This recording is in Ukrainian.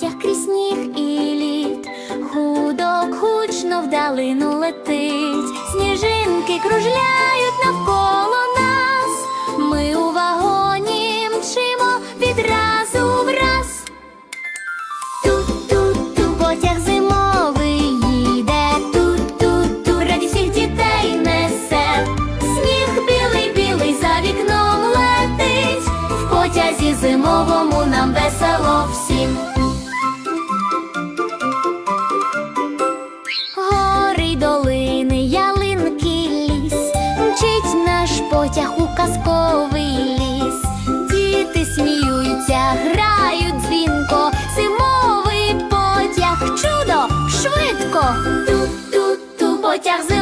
потяг крізь сніг і лід, худок гучно вдалину летить, сніжинки кружляють навколо нас, ми у вагоні мчимо відразу в раз, Тут, тут, тут потяг зимовий їде, тут, тут, тут раді всіх дітей несе, сніг білий, білий за вікном летить, в потязі зимовому нам весело. Потяг у казковий ліс. Діти сміються, грають дзвінко, зимовий потяг, чудо, швидко. Ту-ту-ту, потяг зимовий.